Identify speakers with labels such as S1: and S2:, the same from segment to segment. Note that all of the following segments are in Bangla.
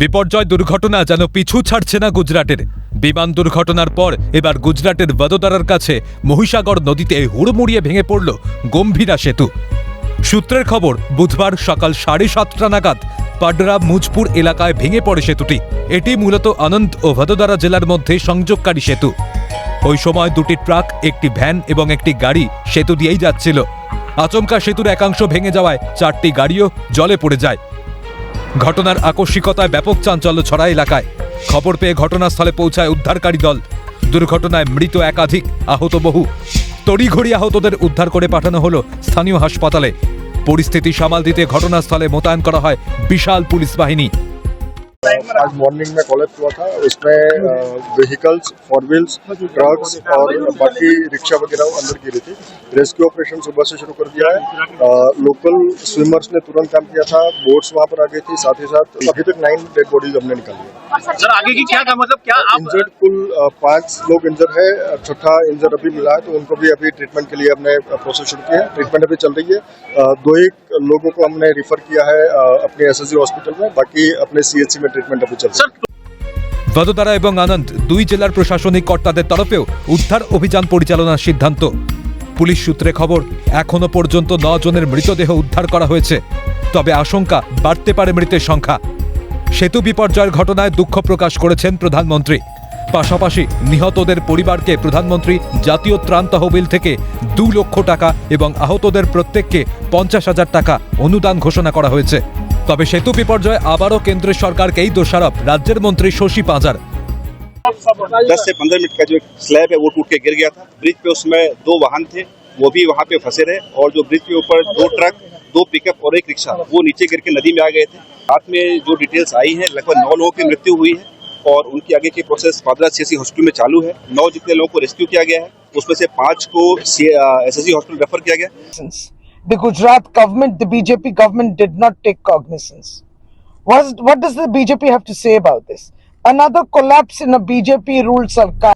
S1: বিপর্যয় দুর্ঘটনা যেন পিছু ছাড়ছে না গুজরাটের। বিমান দুর্ঘটনার পর এবার গুজরাটের বদোদরার কাছে মহিসাগর নদীতে হুড়মুড়িয়ে ভেঙে পড়ল গম্ভীরা সেতু। সূত্রের খবর, বুধবার সকাল সাড়ে সাতটা নাগাদ পাডরা মুজপুর এলাকায় ভেঙে পড়ে সেতুটি। এটি মূলত আনন্দ ও ভদোদরা জেলার মধ্যে সংযোগকারী সেতু। ওই সময় দুটি ট্রাক, একটি ভ্যান এবং একটি গাড়ি সেতু দিয়েই যাচ্ছিল। আচমকা সেতুর একাংশ ভেঙে যাওয়ায় চারটি গাড়িও জলে পড়ে যায়। ঘটনার আকস্মিকতায় ব্যাপক চাঞ্চল্য ছড়া এলাকায়। খবর পেয়ে ঘটনাস্থলে পৌঁছায় উদ্ধারকারী দল। দুর্ঘটনায় মৃত একাধিক, আহত বহু। তড়িঘড়ি আহতদের উদ্ধার করে পাঠানো হলো স্থানীয় হাসপাতালে। পরিস্থিতি সামাল দিতে ঘটনাস্থলে মোতায়েন করা হয় বিশাল পুলিশ বাহিনী।
S2: आज मॉर्निंग में कॉलेज हुआ था। उसमें व्हीकल्स फोर व्हील्स ट्रक्स और बाकी रिक्शा वगैरह अंदर गिरी थी। रेस्क्यू ऑपरेशन सुबह से शुरू कर दिया है। लोकल स्विमर्स ने तुरंत काम किया था। बोट्स वहाँ पर आ गई थी। साथ ही साथ अभी तक नाइन डेड बॉडीज हमने निकाली है
S3: सर आगे की क्या था? मतलब क्या आप
S2: इंजर्ड कुल पाँच लोग इंजर है। छठा इंजर अभी मिला है तो उनको भी अभी ट्रीटमेंट के लिए हमने प्रोसेस शुरू किया है। ट्रीटमेंट अभी चल रही है। दो एक लोगों को हमने रिफर किया है अपने एस हॉस्पिटल में। बाकी अपने सीएचसी में ট্রিটমেন্ট আপনি
S3: চলছে
S1: ভদোদারা এবং আনন্দ দুই জেলার প্রশাসনিক কর্তাদের তরফেও উদ্ধার অভিযান পরিচালনার সিদ্ধান্ত। পুলিশ সূত্রে খবর এখনও পর্যন্ত ন জনের মৃতদেহ উদ্ধার করা হয়েছে। তবে আশঙ্কা বাড়তে পারে মৃতের সংখ্যা। সেতু বিপর্যয়ের ঘটনায় দুঃখ প্রকাশ করেছেন প্রধানমন্ত্রী। পাশাপাশি নিহতদের পরিবারকে প্রধানমন্ত্রী জাতীয় ত্রাণ তহবিল থেকে দু লক্ষ টাকা এবং আহতদের প্রত্যেককে পঞ্চাশ হাজার টাকা অনুদান ঘোষণা করা হয়েছে। তবে সেতু বিপর্যয় আবারও কেন্দ্রের সরকারকেই দোষারোপ রাজ্যের মন্ত্রী শশী পাঁজার
S4: दस से पंद्रह मिनट का जो स्लैब है वो टूट के गिर गया था ब्रिज पे उसमें दो वाहन थे वो भी वहाँ पे फंसे रहे और जो ब्रिज के ऊपर दो ट्रक दो पिकअप और एक रिक्शा वो नीचे गिर के नदी में आ गए थे रात में जो डिटेल्स आई है लगभग नौ लोगों की मृत्यु हुई है और उनकी आगे की प्रोसेस पादरा सी हॉस्पिटल में चालू है नौ जितने लोगों को रेस्क्यू किया गया है उसमें से पाँच को एस हॉस्पिटल रेफर किया गया
S5: cognizance. The Gujarat government, the BJP government did not take cognizance. What, is- what does the BJP have to say about this? Another collapse in a BJP ruled Sarkar.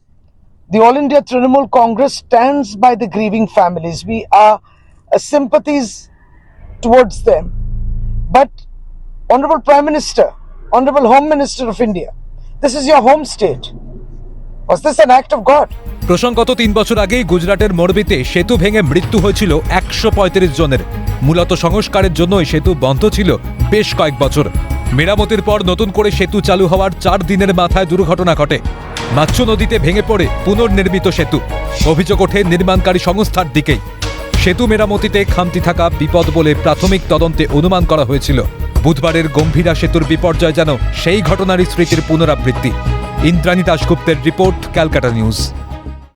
S5: The All India Trinamool Congress stands by the grieving families. We are uh, sympathies towards them. But, Honorable Prime Minister, Honorable Home Minister of India, this is your home state. Was this an act of God?
S1: প্রসঙ্গত তিন বছর আগেই গুজরাটের মোরবিতে সেতু ভেঙে মৃত্যু হয়েছিল একশো পঁয়ত্রিশ জনের। মূলত সংস্কারের জন্যই সেতু বন্ধ ছিল বেশ কয়েক বছর। মেরামতির পর নতুন করে সেতু চালু হওয়ার চার দিনের মাথায় দুর্ঘটনা ঘটে। মাচ্ছু নদীতে ভেঙে পড়ে পুনর্নির্মিত সেতু। অভিযোগ ওঠে নির্মাণকারী সংস্থার দিকেই। সেতু মেরামতিতে খামতি থাকা বিপদ বলে প্রাথমিক তদন্তে অনুমান করা হয়েছিল। বুধবারের গম্ভীরা সেতুর বিপর্যয় যেন সেই ঘটনারই স্মৃতির পুনরাবৃত্তি। ইন্দ্রাণী দাশগুপ্তের রিপোর্ট ক্যালকাটা নিউজ।